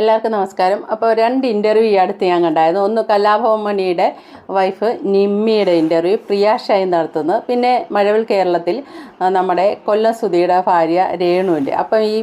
എല്ലാവർക്കും നമസ്കാരം. അപ്പോൾ രണ്ട് ഇന്റർവ്യൂ അടുത്ത് ഞാൻ കണ്ടായിരുന്നു. ഒന്ന് കലാഭവമണിയുടെ വൈഫ് നിമ്മിയുടെ ഇന്റർവ്യൂ പ്രിയ ഷൈ നടത്തുന്നത് പിന്നെ മഴവിൽ കേരളത്തിൽ നമ്മുടെ കൊല്ലം സുധിയുടെ ഭാര്യ രേണുവിന്റെ. അപ്പം ഈ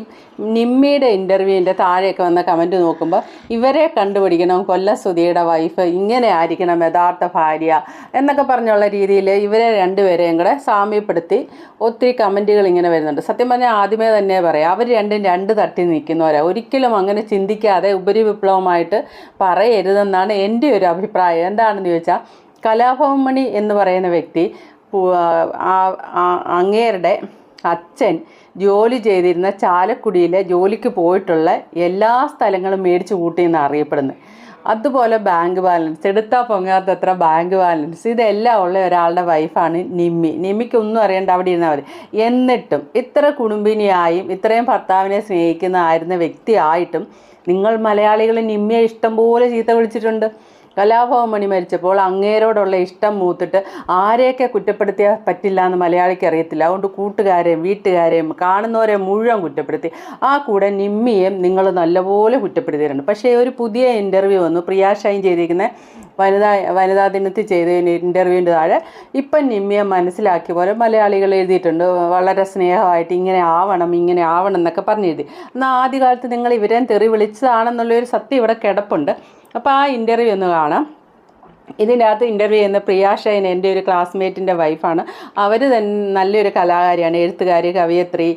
നിമ്മിയുടെ ഇന്റർവ്യൂവിന്റെ താഴെയൊക്കെ വന്ന കമന്റ് നോക്കുമ്പോൾ ഇവരെ കണ്ടുപിടിക്കണം കൊല്ല സുധിയുടെ വൈഫ് ഇങ്ങനെ ആയിരിക്കണം യഥാർത്ഥ ഭാര്യ എന്നൊക്കെ പറഞ്ഞുള്ള രീതിയിൽ ഇവരെ രണ്ടുപേരെയും കൂടെ സാമ്യപ്പെടുത്തി ഒത്തിരി കമന്റുകൾ ഇങ്ങനെ വരുന്നുണ്ട്. സത്യം പറഞ്ഞാൽ ആദ്യമേ തന്നെ പറയാം അവർ രണ്ടും രണ്ട് തട്ടി നിൽക്കുന്നവരാണ് ഒരിക്കലും അങ്ങനെ ചിന്തിക്കാതെ ഉപരിവിപ്ലവമായിട്ട് പറയരുതെന്നാണ് എന്റെ ഒരു അഭിപ്രായം. എന്താണെന്ന് ചോദിച്ചാൽ കലാഭവമണി എന്ന് പറയുന്ന വ്യക്തി അങ്ങേരുടെ അച്ഛൻ ജോലി ചെയ്തിരുന്ന ചാലക്കുടിയിലെ ജോലിക്ക് പോയിട്ടുള്ള എല്ലാ സ്ഥലങ്ങളും മേടിച്ചു കൂട്ടിയെന്ന് അറിയപ്പെടുന്നത്. അതുപോലെ ബാങ്ക് ബാലൻസ് എടുത്താൽ പൊങ്ങാത്തത്ര ബാങ്ക് ബാലൻസ് ഇതെല്ലാം ഉള്ള ഒരാളുടെ വൈഫാണ് നിമ്മി. നിമ്മിക്ക് ഒന്നും അറിയേണ്ട അവിടെ ഇരുന്നാൽ മതി. എന്നിട്ടും ഇത്ര കുടുംബിനിയായും ഇത്രയും ഭർത്താവിനെ സ്നേഹിക്കുന്ന ആയിരുന്ന വ്യക്തിയായിട്ടും നിങ്ങൾ മലയാളികൾ നിമ്മിയെ ഇഷ്ടംപോലെ ചീത്ത വിളിച്ചിട്ടുണ്ട്. കലാഭവൻ മണി മരിച്ചപ്പോൾ അങ്ങേരോടുള്ള ഇഷ്ടം മൂത്തിട്ട് ആരെയൊക്കെ കുറ്റപ്പെടുത്തിയാൽ പറ്റില്ല എന്ന് മലയാളിക്ക് അറിയത്തില്ല. അതുകൊണ്ട് കൂട്ടുകാരെയും വീട്ടുകാരെയും കാണുന്നവരെ മുഴുവൻ കുറ്റപ്പെടുത്തി. ആ കൂടെ നിമ്മിയെയും നിങ്ങൾ നല്ലപോലെ കുറ്റപ്പെടുത്തിയിട്ടുണ്ട്. പക്ഷേ ഒരു പുതിയ ഇന്റർവ്യൂ വന്നു. പ്രിയ ഷൈൻ ചെയ്തിരിക്കുന്ന വനിതാ വനിതാ ദിനത്തിൽ ചെയ്ത ഇന്റർവ്യൂവിന്റെ താഴെ ഇപ്പം നിമ്മിയെ മനസ്സിലാക്കിയ പോലെ മലയാളികൾ എഴുതിയിട്ടുണ്ട്. വളരെ സ്നേഹമായിട്ട് ഇങ്ങനെ ആവണം ഇങ്ങനെ ആവണം എന്നൊക്കെ പറഞ്ഞെഴുതി. എന്നാൽ ആദ്യകാലത്ത് നിങ്ങൾ ഇവരെയും തെറി വിളിച്ചതാണെന്നുള്ളൊരു സത്യം ഇവിടെ കിടപ്പുണ്ട്. അപ്പോൾ ആ ഇന്റർവ്യൂ ഒന്ന് കാണാം. ഇതിന്റെ അകത്ത് ഇന്റർവ്യൂ ചെയ്യുന്ന പ്രിയ ഷൈൻ എന്റെ ഒരു ക്ലാസ്മേറ്റിന്റെ വൈഫാണ് അവർ തന്നെ നല്ലൊരു കലാകാരിയാണ്. എഴുത്തുകാരി കവിയത്രി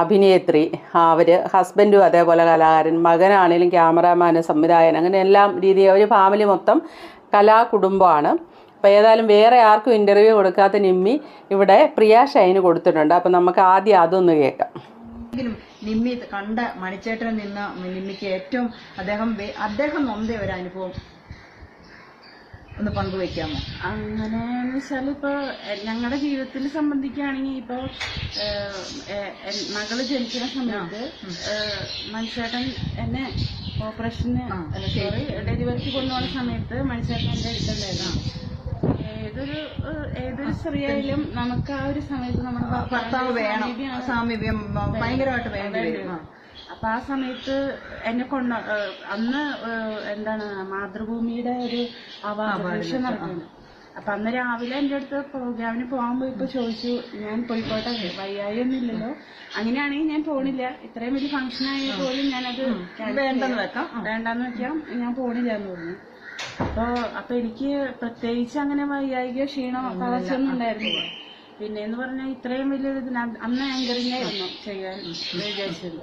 അഭിനേത്രി അവർ ഹസ്ബൻഡും അതേപോലെ കലാകാരൻ മകനാണെങ്കിലും ക്യാമറാമാൻ സംവിധായകൻ അങ്ങനെ എല്ലാം രീതി അവർ ഫാമിലി മൊത്തം കലാകുടുംബമാണ്. അപ്പോൾ ഏതായാലും വേറെ ആർക്കും ഇന്റർവ്യൂ കൊടുക്കാത്ത നിമ്മി ഇവിടെ പ്രിയ ഷൈന് കൊടുത്തിട്ടുണ്ട്. അപ്പോൾ നമുക്ക് ആദ്യം അതൊന്ന് കേൾക്കാം. നിമ്മി കണ്ട മണിച്ചേട്ടൻ നിന്ന് നിമ്മിക്ക് ഏറ്റവും അദ്ദേഹം അദ്ദേഹം നൊന്ത ഒരു അനുഭവം ഒന്ന് പങ്കുവെക്കാമോ? അങ്ങനെ വെച്ചാൽ ഇപ്പൊ ഞങ്ങളുടെ ജീവിതത്തിൽ സംബന്ധിക്കുകയാണെങ്കിൽ ഇപ്പൊ മകൾ ജനിക്കുന്ന സമയത്ത് മണിച്ചേട്ടൻ മനുഷ്യേട്ടൻ എന്നെ ഓപ്പറേഷന് ഡെലിവറിക്ക് കൊണ്ടുപോകുന്ന സമയത്ത് മനുഷ്യേട്ടൻ എന്റെ അടുത്തുണ്ടായിരുന്നു ഏതൊരു ഏഹ്, ഏതൊരു സ്ത്രീയായാലും നമുക്ക് ആ ഒരു സമയത്ത് നമ്മുടെ ഭർത്താവ് വേണം. സാമീപ്യം ഭയങ്കരമായിട്ട് വേണ്ടി വരും. അപ്പൊ ആ സമയത്ത് എന്നെ കൊണ്ട അന്ന് എന്താണ് മാതൃഭൂമിയുടെ ഒരു അവാർഡ് നടക്കുന്നു അപ്പൊ അന്ന് രാവിലെ എന്റെ അടുത്ത് പ്രോഗ്രാമിന് പോകാൻ പോയപ്പോ ചോദിച്ചു ഞാൻ പോയിക്കോട്ടെ വയ്യായി ഒന്നും ഇല്ലല്ലോ അങ്ങനെയാണെങ്കിൽ ഞാൻ പോണില്ല. ഇത്രയും വലിയ ഫംഗ്ഷൻ ആയ പോലും ഞാനത് വേണ്ടെന്ന് വെക്കാം. വേണ്ടെന്ന് വേണ്ടാന്ന് വെക്കാം. ഞാൻ പോണില്ല എന്ന് പറഞ്ഞു. അപ്പൊ അപ്പൊ എനിക്ക് പ്രത്യേകിച്ച് അങ്ങനെ വൈകാരിക ക്ഷീണോ തളർച്ചയൊന്നും ഉണ്ടായിരുന്നില്ല പിന്നെ എന്ന് പറഞ്ഞാൽ ഇത്രയും വലിയൊരു ഇതിന് അന്ന് അന്ന് ആങ്കറിംഗ് ആയിരുന്നു ചെയ്യാൻ വിചാരിച്ചത്.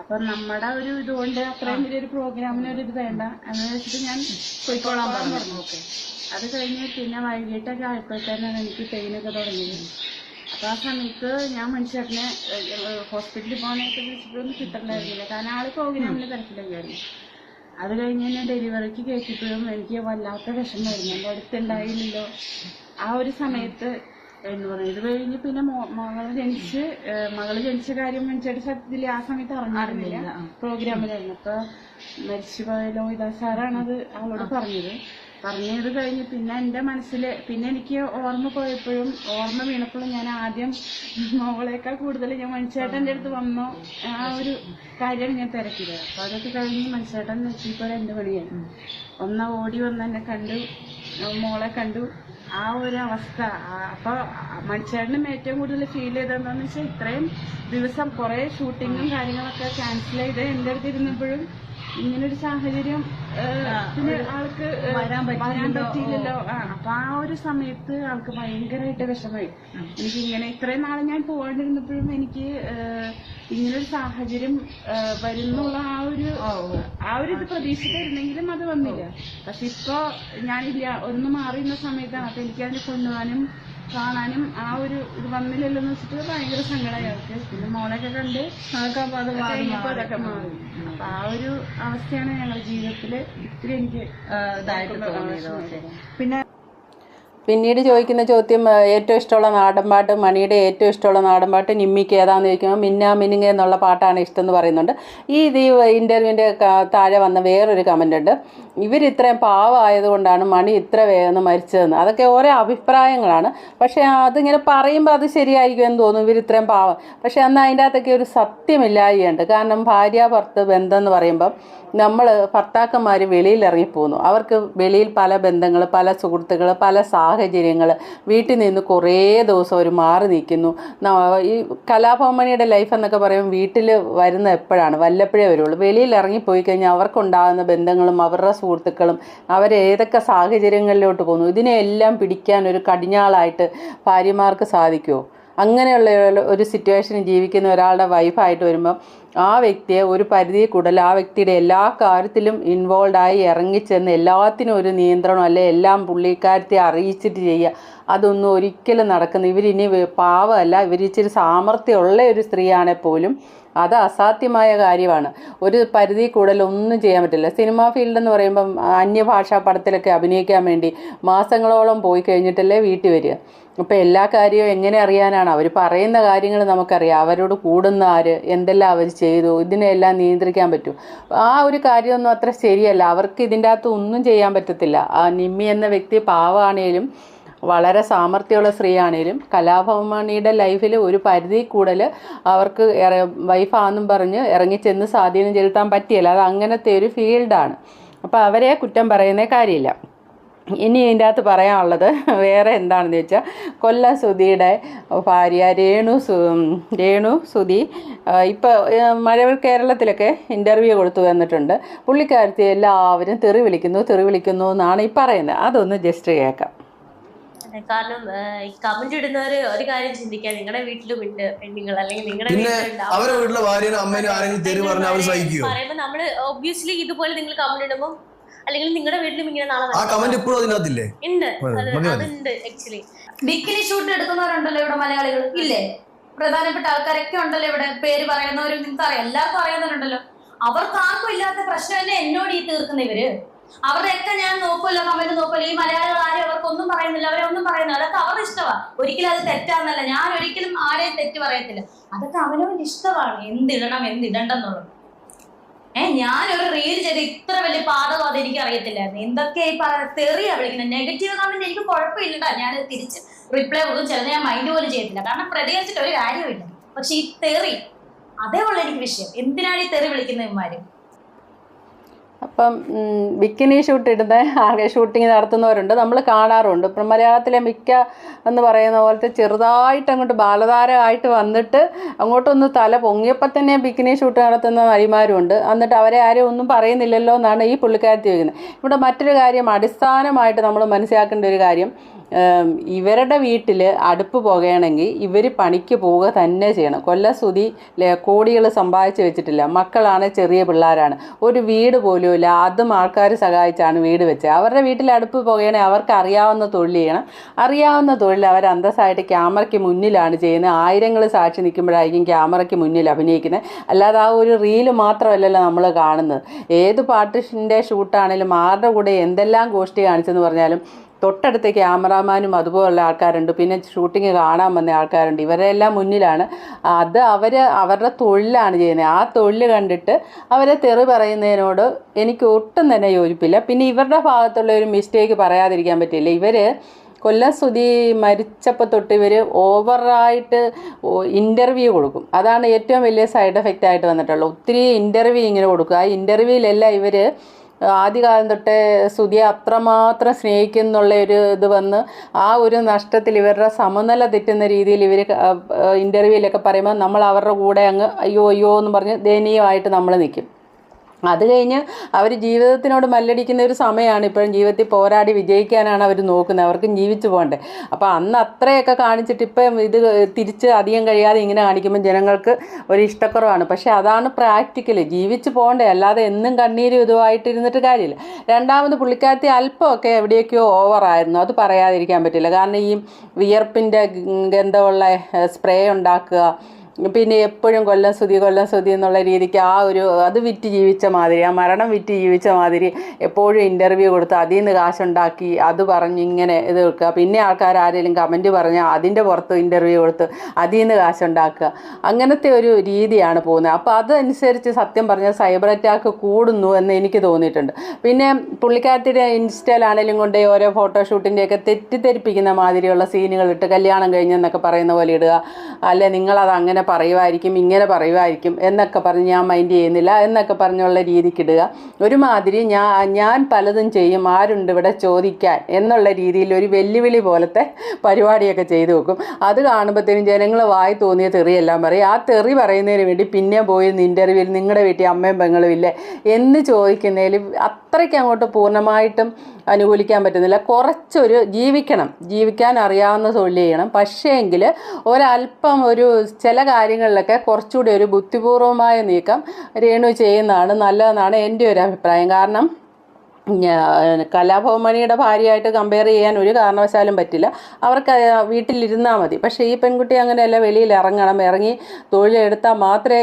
അപ്പൊ നമ്മുടെ ഒരു ഇതുകൊണ്ട് അത്രയും വലിയൊരു പ്രോഗ്രാമിന് ഒരു ഇത് വേണ്ട എന്ന് വെച്ചിട്ട് ഞാൻ പോയിക്കോളാൻ പറഞ്ഞു. ഓക്കെ. അത് കഴിഞ്ഞ് പിന്നെ വൈകിട്ടൊക്കെ ആയപ്പോഴത്തേനാണ് എനിക്ക് പെയിനൊക്കെ തുടങ്ങിയത്. അപ്പൊ ആ സമയത്ത് ഞാൻ മനുഷ്യനെ ഹോസ്പിറ്റലിൽ പോകാനായിട്ട് വിളിച്ചിട്ടൊന്നും കിട്ടണ്ടായിരുന്നില്ല. കാരണം ആൾ പ്രോഗ്രാമിന് തിരക്കിലൊക്കെയായിരുന്നു അത് കഴിഞ്ഞ് തന്നെ ഡെലിവറിക്ക് കേട്ടിട്ടും എനിക്ക് വല്ലാത്ത വിഷമമായിരുന്നു. എന്റെ അടുത്തുണ്ടായില്ലല്ലോ. ആ ഒരു സമയത്ത് എന്ന് പറയുന്നത് ഇത് കഴിഞ്ഞ് പിന്നെ മകൾ മകൾ ജനിച്ച് മകൾ മകൾ ജനിച്ച കാര്യം മനുഷ്യരുടെ സത്യത്തിൽ ആ സമയത്ത് അറിഞ്ഞിരുന്നില്ല. പ്രോഗ്രാമിലായിരുന്നു. അപ്പൊ മരിച്ചുപോയല്ലോ ഇതാ സാറാണ് അത് അവളോട് പറഞ്ഞത്. പറഞ്ഞത് കഴിഞ്ഞ് പിന്നെ എന്റെ മനസ്സിൽ പിന്നെ എനിക്ക് ഓർമ്മ പോയപ്പോഴും ഓർമ്മ വീണപ്പോഴും ഞാൻ ആദ്യം മോളേക്കാൾ കൂടുതൽ ഞാൻ മനുഷ്യേട്ടന്റെ അടുത്ത് വന്നോ. ആ ഒരു കാര്യമാണ് ഞാൻ തിരക്കിയത്. അപ്പോൾ അതൊക്കെ കഴിഞ്ഞ് മനുഷ്യേട്ടൻ എത്തിയപ്പോൾ രണ്ട് മണിയായി ഒന്ന് ഓടി വന്ന് എന്നെ കണ്ടു. മോളെ കണ്ടു. ആ ഒരു അവസ്ഥ. അപ്പോൾ അപ്പൊ മനുഷ്യനും ഏറ്റവും കൂടുതൽ ഫീൽ ചെയ്തതെന്താണെന്ന് വെച്ചാൽ ഇത്രയും ദിവസം കുറേ ഷൂട്ടിങ്ങും കാര്യങ്ങളൊക്കെ ക്യാൻസൽ ചെയ്ത് എന്റെ അടുത്ത് ഇരുന്നപ്പോഴും ഇങ്ങനൊരു സാഹചര്യം പിന്നെ ആൾക്ക് വരാൻ പറ്റിയില്ലല്ലോ. അപ്പൊ ആ ഒരു സമയത്ത് ആൾക്ക് ഭയങ്കരമായിട്ട് വിഷമായി എനിക്ക് ഇങ്ങനെ ഇത്രയും നാളെ ഞാൻ പോകാണ്ടിരുന്നപ്പോഴും എനിക്ക് ഇങ്ങനൊരു സാഹചര്യം വരുന്നുള്ള ആ ഒരു ആ ഒരു ഇത് പ്രതീക്ഷിച്ചിരുന്നെങ്കിലും അത് വന്നില്ല. പക്ഷെ ഇപ്പൊ ഞാനില്ല. ഒന്ന് മാറി നിന്ന സമയത്താണ് അപ്പൊ എനിക്ക് അതിനെ കൊണ്ടുപോകാനും കാണാനും ആ ഒരു ഇത് വന്നില്ലല്ലോ എന്ന് വെച്ചിട്ട് ഭയങ്കര സങ്കടമായി അവർക്ക്. പിന്നെ മോളൊക്കെ കണ്ട് അത് കഴിഞ്ഞപ്പോ അതൊക്കെ മാറി. അപ്പൊ ആ ഒരു അവസ്ഥയാണ് ഞങ്ങളുടെ ജീവിതത്തിൽ ഇത്തിരി എനിക്ക് ഇതായിട്ട് തോന്നിയത്. പിന്നെ പിന്നീട് ചോദിക്കുന്ന ചോദ്യം ഏറ്റവും ഇഷ്ടമുള്ള നാടൻപാട്ട് മണിയുടെ ഏറ്റവും ഇഷ്ടമുള്ള നാടൻപാട്ട് നിമ്മിക്ക് ഏതാന്ന് ചോദിക്കുമ്പോൾ മിന്നാ മിനുങ്ങ എന്നുള്ള പാട്ടാണ് ഇഷ്ടം എന്ന് പറയുന്നുണ്ട്. ഈ ഇത് ഇന്റർവ്യൂവിന്റെ താഴെ വന്ന വേറൊരു കമന്റ് ഉണ്ട്. ഇവരിത്രയും പാവമായതുകൊണ്ടാണ് മണി ഇത്ര വേഗം മരിച്ചതെന്ന്. അതൊക്കെ ഓരോ അഭിപ്രായങ്ങളാണ്. പക്ഷേ അതിങ്ങനെ പറയുമ്പോൾ അത് ശരിയായിരിക്കും എന്ന് തോന്നും ഇവരിത്രയും പാവം. പക്ഷേ എന്നാൽ അതിന്റെ അകത്തൊക്കെ ഒരു സത്യമില്ലായ്മയുണ്ട് കാരണം ഭാര്യ ഭർത്ത് ബന്ധം എന്ന് പറയുമ്പം നമ്മൾ ഭർത്താക്കന്മാർ വെളിയിൽ ഇറങ്ങിപ്പോകുന്നു അവർക്ക് വെളിയിൽ പല ബന്ധങ്ങൾ പല സുഹൃത്തുക്കൾ പല സാഹചര്യങ്ങൾ വീട്ടിൽ നിന്ന് കുറേ ദിവസം അവർ മാറി നിൽക്കുന്നു. ഈ കലാഭവമണിയുടെ ലൈഫ് എന്നൊക്കെ പറയുമ്പോൾ വീട്ടിൽ വരുന്ന എപ്പോഴാണ്? വല്ലപ്പോഴേ വരുള്ളൂ. വെളിയിൽ ഇറങ്ങിപ്പോയി കഴിഞ്ഞാൽ അവർക്കുണ്ടാകുന്ന ബന്ധങ്ങളും അവരുടെ സുഹൃത്തുക്കളും അവരേതൊക്കെ സാഹചര്യങ്ങളിലോട്ട് പോകുന്നു? ഇതിനെയെല്ലാം പിടിക്കാൻ ഒരു കടിഞ്ഞാളായിട്ട് ഭാര്യമാർക്ക് സാധിക്കുമോ അങ്ങനെയുള്ള ഒരു- സിറ്റുവേഷനിൽ ജീവിക്കുന്ന ഒരാളുടെ വൈഫായിട്ട് വരുമ്പം ആ വ്യക്തിയെ ഒരു പരിധി കൂടുതൽ ആ വ്യക്തിയുടെ എല്ലാ കാര്യത്തിലും ഇൻവോൾവ് ആയി ഇറങ്ങിച്ചെന്ന് എല്ലാത്തിനും ഒരു നിയന്ത്രണം അല്ലെ എല്ലാം പുള്ളിക്കാരത്തെ അറിയിച്ചിട്ട് ചെയ്യുക. അതൊന്നും ഒരിക്കലും നടക്കുന്ന ഇവരിനി പാവമല്ല ഇവരിച്ചിരി സാമർഥ്യമുള്ള ഒരു സ്ത്രീയാണെ പോലും അത് അസാധ്യമായ കാര്യമാണ്. ഒരു പരിധി കൂടുതൽ ഒന്നും ചെയ്യാൻ പറ്റില്ല. സിനിമാ ഫീൽഡ് എന്ന് പറയുമ്പം അന്യഭാഷാ പടത്തിലൊക്കെ അഭിനയിക്കാൻ വേണ്ടി മാസങ്ങളോളം പോയി കഴിഞ്ഞിട്ടല്ലേ വീട്ടിൽ വരിക. അപ്പോൾ എല്ലാ കാര്യവും എങ്ങനെ അറിയാനാണ്? അവർ പറയുന്ന കാര്യങ്ങൾ നമുക്കറിയാം. അവരോട് കൂടുന്ന ആര്? എന്തെല്ലാം അവർ ചെയ്തു ഇതിനെല്ലാം നിയന്ത്രിക്കാൻ പറ്റും. ആ ഒരു കാര്യമൊന്നും അത്ര ശരിയല്ല. അവർക്ക് ഇതിന്റെ അകത്ത് ഒന്നും ചെയ്യാൻ പറ്റത്തില്ല. ആ നിമ്മി എന്ന വ്യക്തി പാവമാണേലും വളരെ സാമർഥ്യമുള്ള സ്ത്രീയാണേലും കലാഭവമണിയുടെ ലൈഫിൽ ഒരു പരിധി കൂടുതൽ അവർക്ക് വൈഫാന്നും പറഞ്ഞ് ഇറങ്ങിച്ചെന്ന് സ്വാധീനം ചെലുത്താൻ പറ്റിയല്ല. അത് അങ്ങനത്തെ ഒരു ഫീൽഡാണ്. അപ്പോൾ അവരെ കുറ്റം പറയുന്ന കാര്യമില്ല. ഇനി ഇതിന്റെ അകത്ത് പറയാനുള്ളത് വേറെ എന്താണെന്ന് വെച്ചാൽ കൊല്ല സുധിയുടെ ഭാര്യ രേണു സു രേണു സുധി ഇപ്പോൾ മഴവിൽ കേരളത്തിലൊക്കെ ഇന്റർവ്യൂ കൊടുത്തു വന്നിട്ടുണ്ട്. പുള്ളിക്കാരത്തി എല്ലാവരും തെറി വിളിക്കുന്നു തെറി വിളിക്കുന്നു എന്നാണ് ഈ പറയുന്നത്. അതൊന്ന് ജസ്റ്റ് കേൾക്കാം. കാരണം കമന്റ് ഇടുന്നവര് ഒരു കാര്യം ചിന്തിക്കാൻ നിങ്ങളുടെ വീട്ടിലും ഉണ്ട് പെണ്ണുങ്ങൾ അല്ലെങ്കിൽ നിങ്ങളുടെ പിന്നെ വീട്ടിലുണ്ടാവും അവരെ വീട്ടിലെ ഭാര്യനും അമ്മേനും ആരെങ്കിലും തെറി പറഞ്ഞാൽ അവർ സഹിക്കുവോ? പറയുമ്പോ നമ്മൾ ഒബ്വിയസ്ലി ഇതുപോലെ നിങ്ങൾ കമന്റ് ഇടുമ്പോ അല്ലെങ്കിൽ നിങ്ങളുടെ വീട്ടിലും ഇങ്ങനെ നാളെ ആ കമന്റ് ഇപ്പോഴും അതിനകത്തില്ലേ? ഉണ്ട്. അതുണ്ട് ആക്ച്വലി ബിക്കിനി ഷൂട്ട് എടുക്കുന്നവരുണ്ടല്ലോ ഇവിടെ മലയാളികൾ? ഇല്ലേ? പ്രധാനപ്പെട്ട ആൾക്കാരൊക്കെ ഉണ്ടല്ലോ ഇവിടെ പേര് പറയുന്നവരും നിങ്ങൾക്ക് അറിയാം. എല്ലാവർക്കും അറിയുന്നവരുണ്ടല്ലോ അവർക്ക് ആർക്കും ഇല്ലാത്ത പ്രശ്നം തന്നെ എന്നോട് ഈ തീർക്കുന്ന ഇവർ. അവരുടെ അവരുടെയൊക്കെ ഞാൻ നോക്കുമല്ലോ കമന്റ് നോക്കുമല്ലോ ഈ മലയാളികൾ ആരും അവർക്കൊന്നും പറയുന്നില്ല അവരെ ഒന്നും പറയുന്നില്ല. അതൊക്കെ അവരുടെ ഇഷ്ടമാണ് ഒരിക്കലും അത് തെറ്റാന്നല്ല. ഞാൻ ഒരിക്കലും ആരെയും തെറ്റ് പറയത്തില്ല. അതൊക്കെ അവനവന്റെ ഇഷ്ടമാണ്. എന്തിടണം എന്തിടണ്ടെന്നുള്ളത്. ഏ ഒരു റീൽ ചെയ്ത് ഇത്ര വലിയ പാതകം അത് എനിക്ക് അറിയത്തില്ലായിരുന്നു. എന്തൊക്കെ ഈ പറ തെറിയാ വിളിക്കുന്നത്. നെഗറ്റീവ് കമന്റ് എനിക്ക് കുഴപ്പമില്ലടാ ഞാൻ തിരിച്ച് റിപ്ലൈ കൊടുക്കും. ചിലത് ഞാൻ മൈൻഡ് പോലും ചെയ്യത്തില്ല. കാരണം പ്രതികരിച്ചിട്ട് ഒരു കാര്യമില്ല പക്ഷെ ഈ തെറി അതേ ഉള്ള എനിക്ക് വിഷയം. എന്തിനാണ് ഈ തെറി വിളിക്കുന്ന അപ്പം ബിക്കിനി ഷൂട്ട് ഇടുന്ന ആകെ ഷൂട്ടിങ് നടത്തുന്നവരുണ്ട്. നമ്മൾ കാണാറുണ്ട്. ഇപ്പം മലയാളത്തിലെ മിക്ക എന്ന് പറയുന്ന പോലത്തെ ചെറുതായിട്ട് അങ്ങോട്ട് ബാലതാരമായിട്ട് വന്നിട്ട് അങ്ങോട്ടൊന്ന് തല പൊങ്ങിയപ്പോൾ തന്നെ ബിക്കിനി ഷൂട്ട് നടത്തുന്ന നടിമാരുണ്ട് എന്നിട്ട് അവരെ ആരും ഒന്നും പറയുന്നില്ലല്ലോ എന്നാണ് ഈ പുള്ളിക്കാരത്തി വയ്ക്കുന്നത് ഇവിടെ മറ്റൊരു കാര്യം അടിസ്ഥാനമായിട്ട് നമ്മൾ മനസ്സിലാക്കേണ്ട ഒരു കാര്യം. ഇവരുടെ വീട്ടിൽ അടുപ്പ് പുകയണമെങ്കിൽ ഇവർ പണിക്ക് പോവുക തന്നെ ചെയ്യണം. കൊല്ലസ്തുതി സുതി കോടികൾ സമ്പാദിച്ച് വെച്ചിട്ടില്ല. മക്കളാണ് ചെറിയ പിള്ളേരാണ്. ഒരു വീട് പോലും ഇല്ല. അതും ആൾക്കാർ സഹായിച്ചാണ് വീട് വെച്ചത് അവരുടെ വീട്ടിൽ അടുപ്പ് പുകയണേ അവർക്ക് അറിയാവുന്ന തൊഴിൽ ചെയ്യണം. അറിയാവുന്ന തൊഴിൽ അവർ അന്തസ്സായിട്ട് ക്യാമറയ്ക്ക് മുന്നിലാണ് ചെയ്യുന്നത്. ആയിരങ്ങൾ സാക്ഷി നിൽക്കുമ്പോഴായിരിക്കും ക്യാമറയ്ക്ക് മുന്നിൽ അഭിനയിക്കുന്നത്. അല്ലാതെ ആ ഒരു റീൽ മാത്രമല്ലല്ലോ നമ്മൾ കാണുന്നത്. ഏത് പാട്ടിന്റെ ഷൂട്ടാണെങ്കിലും ആരുടെ കൂടെ എന്തെല്ലാം ഗോഷ്ടി കാണിച്ചെന്ന് പറഞ്ഞാലും തൊട്ടടുത്ത് ക്യാമറാമാനും അതുപോലുള്ള ആൾക്കാരുണ്ട്. പിന്നെ ഷൂട്ടിങ് കാണാൻ വന്ന ആൾക്കാരുണ്ട്. ഇവരെല്ലാം മുന്നിലാണ്. അത് അവർ അവരുടെ തൊഴിലാണ് ചെയ്യുന്നത്. ആ തൊഴിൽ കണ്ടിട്ട് അവരെ തെറി പറയുന്നതിനോട് എനിക്ക് ഒട്ടും തന്നെ യോജിപ്പില്ല. പിന്നെ ഇവരുടെ ഭാഗത്തുള്ള ഒരു മിസ്റ്റേക്ക് പറയാതിരിക്കാൻ പറ്റില്ല. ഇവർ കൊല്ലം സ്തുതി മരിച്ചപ്പോൾ തൊട്ട് ഇവർ ഓവറായിട്ട് ഇന്റർവ്യൂ കൊടുക്കും. അതാണ് ഏറ്റവും വലിയ സൈഡ് എഫക്റ്റ് ആയിട്ട് വന്നിട്ടുള്ളത്. ഒത്തിരി ഇന്റർവ്യൂ ഇങ്ങനെ കൊടുക്കുക ആ ഇന്റർവ്യൂവിലെല്ലാം ഇവർ ആദ്യകാലം തൊട്ടേ സുതിയെ അത്രമാത്രം സ്നേഹിക്കുന്നുള്ള ഒരു ഇത് വന്ന് ആ ഒരു നഷ്ടത്തിൽ ഇവരുടെ സമനില തെറ്റുന്ന രീതിയിൽ ഇവർ ഇന്റർവ്യൂവിലൊക്കെ പറയുമ്പോൾ നമ്മൾ അവരുടെ കൂടെ അങ്ങ് അയ്യോ അയ്യോ എന്ന് പറഞ്ഞ് ദയനീയമായിട്ട് നമ്മൾ നിൽക്കും അത് കഴിഞ്ഞ് അവർ ജീവിതത്തിനോട് മല്ലടിക്കുന്ന ഒരു സമയമാണ് ഇപ്പോഴും ജീവിതത്തിൽ പോരാടി വിജയിക്കാനാണ് അവർ നോക്കുന്നത്. അവർക്കും ജീവിച്ചു പോകണ്ടേ. അപ്പോൾ അന്ന് അത്രയൊക്കെ കാണിച്ചിട്ട് ഇപ്പം ഇത് തിരിച്ച് അധികം കഴിയാതെ ഇങ്ങനെ കാണിക്കുമ്പോൾ ജനങ്ങൾക്ക് ഒരു ഇഷ്ടക്കുറവാണ്. പക്ഷേ അതാണ് പ്രാക്ടിക്കൽ ജീവിച്ചു പോകണ്ടേ. അല്ലാതെ എന്നും കണ്ണീരും ഇതുമായിട്ട് ഇരുന്നിട്ട് കാര്യമില്ല. രണ്ടാമത് പുള്ളിക്കാരത്തി അല്പമൊക്കെ എവിടെയൊക്കെയോ ഓവറായിരുന്നു. അത് പറയാതിരിക്കാൻ പറ്റില്ല. കാരണം ഈ വിയർപ്പിന്റെ ഗന്ധമുള്ള സ്പ്രേ ഉണ്ടാക്കുക പിന്നെ എപ്പോഴും കൊല്ലം സ്തുതി കൊല്ലം സ്തുതി എന്നുള്ള രീതിക്ക് ആ ഒരു അത് വിറ്റ് ജീവിച്ച മാതിരി ആ മരണം വിറ്റ് ജീവിച്ച മാതിരി എപ്പോഴും ഇന്റർവ്യൂ കൊടുത്ത് അതിൽ നിന്ന് കാശുണ്ടാക്കി അത് പറഞ്ഞ് ഇങ്ങനെ ഇത് വെക്കുക. പിന്നെ ആൾക്കാർ ആരെങ്കിലും കമന്റ് പറഞ്ഞാൽ അതിന്റെ പുറത്ത് ഇന്റർവ്യൂ കൊടുത്ത് അതിൽ നിന്ന് കാശുണ്ടാക്കുക. അങ്ങനത്തെ ഒരു രീതിയാണ് പോകുന്നത്. അപ്പോൾ അതനുസരിച്ച് സത്യം പറഞ്ഞാൽ സൈബർ അറ്റാക്ക് കൂടുന്നു എന്ന് എനിക്ക് തോന്നിയിട്ടുണ്ട്. പിന്നെ പുള്ളിക്കാരത്തിന്റെ ഇൻസ്റ്റയിലാണെങ്കിലും കൊണ്ട് ഓരോ ഫോട്ടോഷൂട്ടിന്റെയൊക്കെ തെറ്റിദ്ധരിപ്പിക്കുന്ന മാതിരിയുള്ള സീനുകൾ ഇട്ട് കല്യാണം കഴിഞ്ഞെന്നൊക്കെ പറയുന്ന പോലെ ഇടുക. അല്ലെ നിങ്ങളത് അങ്ങനെ പറയുമായിരിക്കും ഇങ്ങനെ പറയുമായിരിക്കും എന്നൊക്കെ പറഞ്ഞ് ഞാൻ മൈൻഡ് ചെയ്യുന്നില്ല എന്നൊക്കെ പറഞ്ഞുള്ള രീതിക്ക് ഇടുക. ഒരുമാതിരി ഞാൻ ഞാൻ പലതും ചെയ്യും ആരുണ്ട് ഇവിടെ ചോദിക്കാൻ എന്നുള്ള രീതിയിൽ ഒരു വെല്ലുവിളി പോലത്തെ പരിപാടിയൊക്കെ ചെയ്തു വെക്കും. അത് കാണുമ്പോഴത്തേനും ജനങ്ങൾ വായി തോന്നിയ തെറിയെല്ലാം പറയും. ആ തെറി പറയുന്നതിന് വേണ്ടി പിന്നെ പോയി ഇന്റർവ്യൂവിൽ നിങ്ങളുടെ വീട്ടിൽ അമ്മയും പെങ്ങളും ഇല്ലേ എന്ന് ചോദിക്കുന്നതിൽ അത്രയ്ക്ക് അങ്ങോട്ട് പൂർണമായിട്ടും അനുകൂലിക്കാൻ പറ്റുന്നില്ല. കുറച്ചൊരു ജീവിക്കണം. ജീവിക്കാൻ അറിയാവുന്ന തൊഴിൽ ചെയ്യണം. പക്ഷേങ്കിൽ ഒരല്പം ഒരു ചില കാര്യങ്ങളിലൊക്കെ കുറച്ചുകൂടി ഒരു ബുദ്ധിപൂർവമായ നീക്കം രേണു ചെയ്യുന്നതാണ് നല്ലതെന്നാണ് എന്റെ ഒരു അഭിപ്രായം. കാരണം കലാഭവൻ ഭാര്യയായിട്ട് കമ്പയർ ചെയ്യാൻ ഒരു കാരണവശാലും പറ്റില്ല. അവർക്ക് വീട്ടിലിരുന്നാൽ മതി. പക്ഷേ ഈ പെൺകുട്ടി അങ്ങനെയല്ല വെളിയിൽ ഇറങ്ങണം ഇറങ്ങി തൊഴിലെടുത്താൽ മാത്രമേ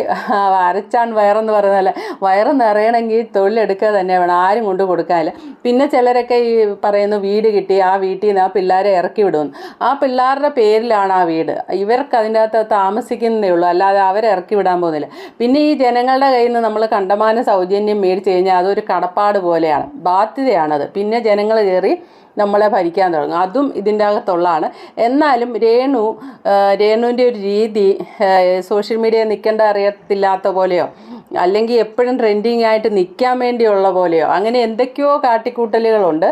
അരച്ചാൻ വയറെന്ന് പറയുന്നതല്ല വയറ് നിറയണമെങ്കിൽ തൊഴിലെടുക്കുക തന്നെ വേണം ആരും കൊണ്ട് കൊടുക്കാനില്ല. പിന്നെ ചിലരൊക്കെ ഈ പറയുന്നു വീട് കിട്ടി ആ വീട്ടിൽ നിന്ന് ആ പിള്ളേരെ ഇറക്കി വിടുമെന്ന്. ആ പിള്ളേരുടെ പേരിലാണ് ആ വീട്. ഇവർക്ക് അതിന്റെ അകത്ത് താമസിക്കുന്നതേ ഉള്ളൂ അല്ലാതെ അവരെ ഇറക്കി വിടാൻ പോകുന്നില്ല. പിന്നെ ഈ ജനങ്ങളുടെ കയ്യിൽ നിന്ന് നമ്മൾ കണ്ടമാന സൗജന്യം മേടിച്ച് കഴിഞ്ഞാൽ അതൊരു കടപ്പാട് പോലെയാണ്. ബാധ്യതയാണത്. പിന്നെ ജനങ്ങൾ കയറി നമ്മളെ ഭരിക്കാൻ തുടങ്ങും. അതും ഇതിന്റെ അകത്തുള്ളതാണ്. എന്നാലും രേണു രേണുവിന്റെ ഒരു രീതി സോഷ്യൽ മീഡിയ നിൽക്കേണ്ട അറിയത്തില്ലാത്ത പോലെയോ അല്ലെങ്കിൽ എപ്പോഴും ട്രെൻഡിങ് ആയിട്ട് നിൽക്കാൻ വേണ്ടിയുള്ള പോലെയോ. അങ്ങനെ എന്തൊക്കെയോ കാട്ടിക്കൂട്ടലുകളുണ്ട്.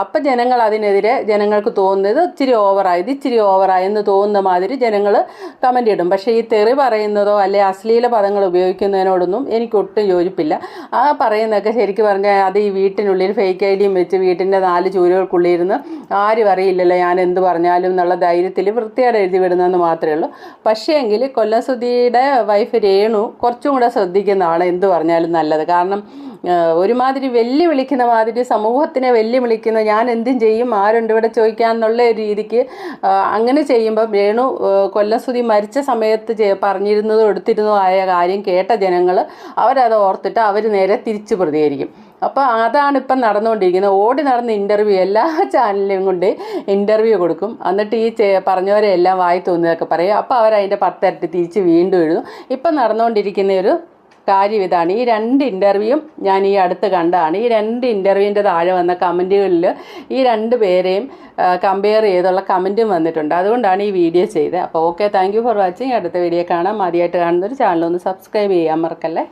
അപ്പം ജനങ്ങൾ അതിനെതിരെ ജനങ്ങൾക്ക് തോന്നുന്നത് ഇച്ചിരി ഓവറായി ഇത് ഇച്ചിരി ഓവറായി എന്ന് തോന്നുന്ന മാതിരി ജനങ്ങൾ കമന്റ് ഇടും. പക്ഷേ ഈ തെറി പറയുന്നതോ അല്ലെ അശ്ലീല പദങ്ങൾ ഉപയോഗിക്കുന്നതിനോടൊന്നും എനിക്ക് ഒട്ടും യോജിപ്പില്ല. ആ പറയുന്നതൊക്കെ ശരിക്കും പറഞ്ഞാൽ അത് ഈ വീട്ടിനുള്ളിൽ ഫേക്ക് ഐ ഡിയും വെച്ച് വീട്ടിന്റെ നാല് ചൂരുകൾക്കുള്ളിൽ ഇരുന്ന് ആരും അറിയില്ലല്ലോ ഞാൻ എന്ത് പറഞ്ഞാലും എന്നുള്ള ധൈര്യത്തിൽ വൃത്തിയോടെ എഴുതി വിടുന്നതെന്ന് മാത്രമേ ഉള്ളൂ. പക്ഷേ എങ്കിൽ കൊല്ലം സുധിയുടെ വൈഫ് രേണു കുറച്ചും കൂടെ ശ്രദ്ധിക്കുന്നതാണ് എന്ത് പറഞ്ഞാലും നല്ലത്. കാരണം ഒരുമാതിരി വെല്ലുവിളിക്കുന്ന മാതിരി സമൂഹത്തിനെ വെല്ലുവിളിക്കുന്ന ഞാൻ എന്തും ചെയ്യും ആരുണ്ട് ഇവിടെ ചോദിക്കാൻ എന്നുള്ള രീതിക്ക് അങ്ങനെ ചെയ്യുമ്പോൾ രേണു കൊല്ലസ്തുതി കൊല്ലസുതി മരിച്ച സമയത്ത് പറഞ്ഞിരുന്നതോ എടുത്തിരുന്നതോ ആയ കാര്യം കേട്ട ജനങ്ങൾ അവരത് ഓർത്തിട്ട് അവർ നേരെ തിരിച്ചു പ്രതികരിക്കും. അപ്പോൾ അതാണ് ഇപ്പം നടന്നുകൊണ്ടിരിക്കുന്നത്. ഓടി നടന്ന ഇന്റർവ്യൂ എല്ലാ ചാനലിലും കൊണ്ട് ഇന്റർവ്യൂ കൊടുക്കും. എന്നിട്ട് ഈ പറഞ്ഞവരെ എല്ലാം വായി തോന്നിയതൊക്കെ പറയും. അപ്പോൾ അവരതിന്റെ പത്തരട്ടി തിരിച്ച് വീണ്ടും എഴുതും. ഇപ്പം നടന്നുകൊണ്ടിരിക്കുന്ന ഒരു കാര്യം ഇതാണ്. ഈ രണ്ട് ഇന്റർവ്യൂവും ഞാൻ ഈ അടുത്ത് കണ്ടതാണ്. ഈ രണ്ട് ഇന്റർവ്യൂവിന്റെ താഴെ വന്ന കമന്റുകളിൽ ഈ രണ്ട് പേരെയും കമ്പയർ ചെയ്തുള്ള കമന്റും വന്നിട്ടുണ്ട്. അതുകൊണ്ടാണ് ഈ വീഡിയോ ചെയ്തത്. അപ്പോൾ ഓക്കെ താങ്ക് ഫോർ വാച്ചിങ് അടുത്ത വീഡിയോ കാണാം. ആദ്യമായിട്ട് കാണുന്നൊരു ചാനലൊന്ന് സബ്സ്ക്രൈബ് ചെയ്യാൻ മറക്കല്ലേ?